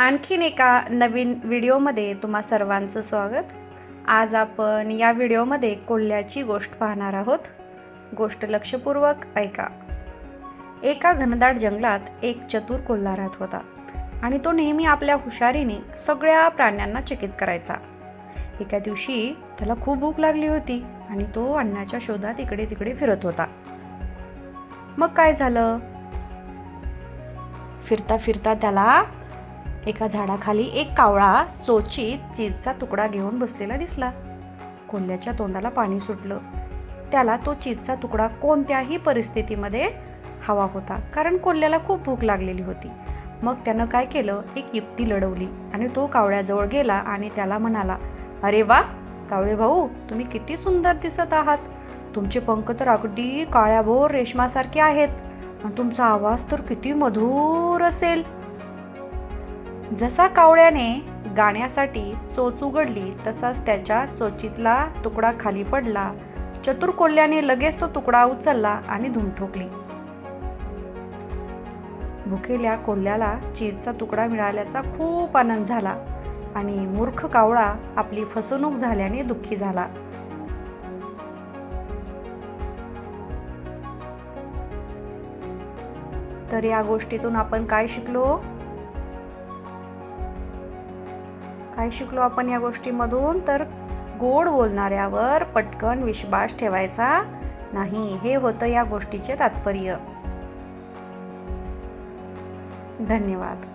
आणखीन एका नवीन व्हिडिओमध्ये तुम्हा सर्वांचं स्वागत. आज आपण या व्हिडिओमध्ये कोल्ह्याची गोष्ट पाहणार आहोत. गोष्ट लक्षपूर्वक ऐका. एका घनदाट जंगलात एक चतुर कोल्हा राहत होता आणि तो नेहमी आपल्या हुशारीने सगळ्या प्राण्यांना चकित करायचा. एका दिवशी त्याला खूप भूक लागली होती आणि तो अन्नाच्या शोधात इकडे तिकडे फिरत होता. मग काय झालं? फिरता फिरता त्याला एका झाडाखाली एक कावळा चोचीत चीजचा तुकडा घेऊन बसलेला दिसला. कोल्ह्याच्या तोंडाला पाणी सुटलं. त्याला तो चीजचा तुकडा कोणत्याही परिस्थितीमध्ये हवा होता कारण कोल्ह्याला खूप भूक लागलेली होती. मग त्यानं काय केलं? एक युक्ती लढवली आणि तो कावळ्याजवळ गेला आणि त्याला म्हणाला अरे वा कावळे भाऊ तुम्ही किती सुंदर दिसत आहात. तुमचे पंख तर अगदी काळ्याभोर रेशमासारखे आहेत. आणि तुमचा आवाज तर किती मधुर असेल. जसा कावळ्याने गाण्यासाठी चोच उघडली तसाच त्याच्या चोचीतला तुकडा खाली पडला. चतुर कोल्ह्याने लगेच तो तुकडा उचलला आणि धूम ठोकली. भुकेल्या कोल्ह्याला चीजचा तुकडा मिळाल्याचा खूप आनंद झाला आणि मूर्ख कावळा आपली फसवणूक झाल्याने दुःखी झाला. तर या गोष्टीतून आपण काय शिकलो? काय शिकलो आपण या गोष्टीमधून तर गोड बोलणाऱ्यावर पटकन विश्वास ठेवायचा नाही. हे होतं या गोष्टीचे तात्पर्य. धन्यवाद.